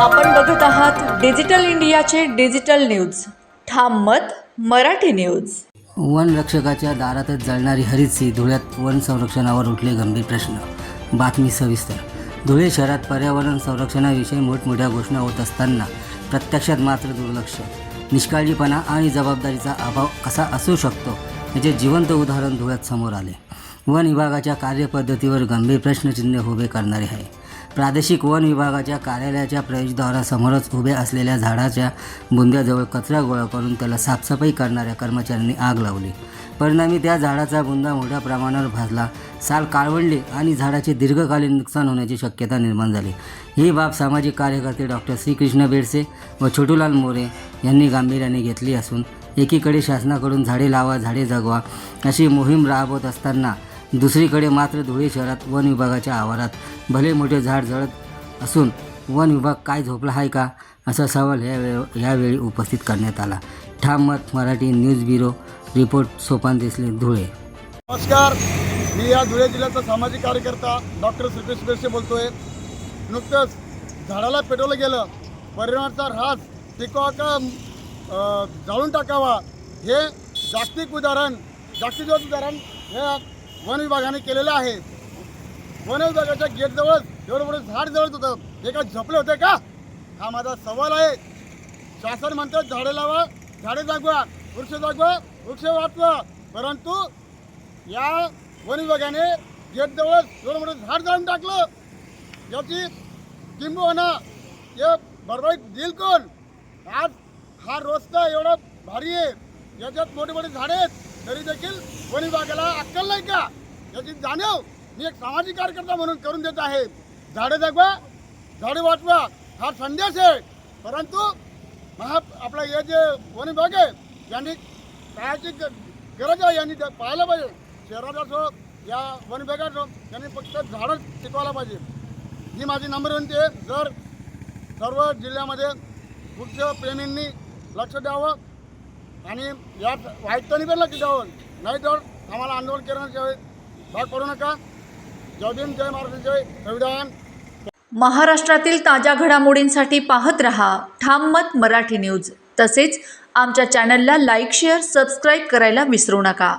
आपण बघत आहात डिजिटल इंडियाचे डिजिटल न्यूज. ठाम मत मराठी न्यूज. वन रक्षकाच्या दारातच जळणारी हरितसी धुळ्यात वन संरक्षणावर उठले गंभीर प्रश्न. बातमी सविस्तर. धुळे शहरात पर्यावरण संरक्षणाविषयी मोठमोठ्या घोषणा होत असताना प्रत्यक्षात मात्र दुर्लक्ष. निष्काळजीपणा आणि जबाबदारीचा अभाव कसा असू शकतो याचे जिवंत उदाहरण धुळ्यात समोर आले. वन विभागाच्या कार्यपद्धतीवर गंभीर प्रश्नचिन्ह उभे करणारे आहे. प्रादेशिक वन विभागाच्या कार्यालयाच्या प्रवेशद्वारासमोरच उभ्या असलेल्या झाडाच्या बुंद्याजवळ कचरा गोळा करून त्याला साफसफाई करणाऱ्या कर्मचाऱ्यांनी आग लावली. परिणामी त्या झाडाचा बुंदा मोठ्या प्रमाणावर भाजला. साल काळवंडली आणि झाडाचे दीर्घकालीन नुकसान होण्याची शक्यता निर्माण झाली. ही बाब सामाजिक कार्यकर्ते डॉक्टर श्रीकृष्ण बेडसे व छोटूलाल मोरे यांनी गांभीर्याने घेतली असून एकीकडे शासनाकडून झाडे लावा झाडे जगवा अशी मोहीम राबवत असताना दुसरीकडे मात्र धुळे शहरात वन विभागाच्या आवारात भले मोठे झाड जळत असून वन विभाग काय झोपला आहे का असा सवाल यावेळी यावेळी उपस्थित करण्यात आला. ठाम मत Marathi news bureau report Sopan Desale Dhule. नमस्कार. मी या धुळे जिल्ह्याचा सामाजिक कार्यकर्ता डॉक्टर सुरेश बेरसे बोलतोय. नुकतंच झाडाला पेटवलं गेलं. परिणामाचा ऱ्हास टिकवा का जाळून टाकावा हे जागतिक उदाहरण जागतिक उदाहरण हे वन विभागाने केलेलं आहे. वन विभागाच्या गेटजवळ एवढं मोठं झाड जवळ होतं हे काय झोपले होते का? हा माझा सवाल आहे. शासन म्हणतात झाडे लावा झाडे जागवा वृक्ष जागवा वृक्ष वाचवा. परंतु या वन विभागाने गेटजवळ एवढं मोठं झाड जाळून टाकलं याची किंबहुना हे बरोबर देईल कोण? आज हा रस्ता एवढा भारी आहे. याच्यात मोठे मोठे झाडे आहेत. तरी देखील वन विभागाला अक्कल नाही का? याची जाणीव मी एक सामाजिक कार्यकर्ता म्हणून करून देत आहे. झाडे जगवा झाडे वाचवा हा संदेश आहे. परंतु महा आपला हे जे वन विभाग आहे यांनी काळाची गरज आहे यांनी पाहायला पाहिजे. शहरात असो या वन विभागात असो यांनी फक्त झाडं टिकवायला पाहिजे. ही माझी नम्र विनंती आहे. जर सर्व जिल्ह्यामध्ये वृक्षप्रेमींनी लक्ष द्यावं आणि यात वाईटतानी पण की जाऊन नाही तर आम्हाला आंदोलन करण्याच्या भाग करू नका. जय भीम जय महाराष्ट्र जय संविधान. महाराष्ट्रातील ताज्या घडामोडींसाठी पाहत रहा ठाम मत मराठी न्यूज. तसेच आमच्या चॅनलला लाईक शेअर सबस्क्राईब करायला विसरू नका.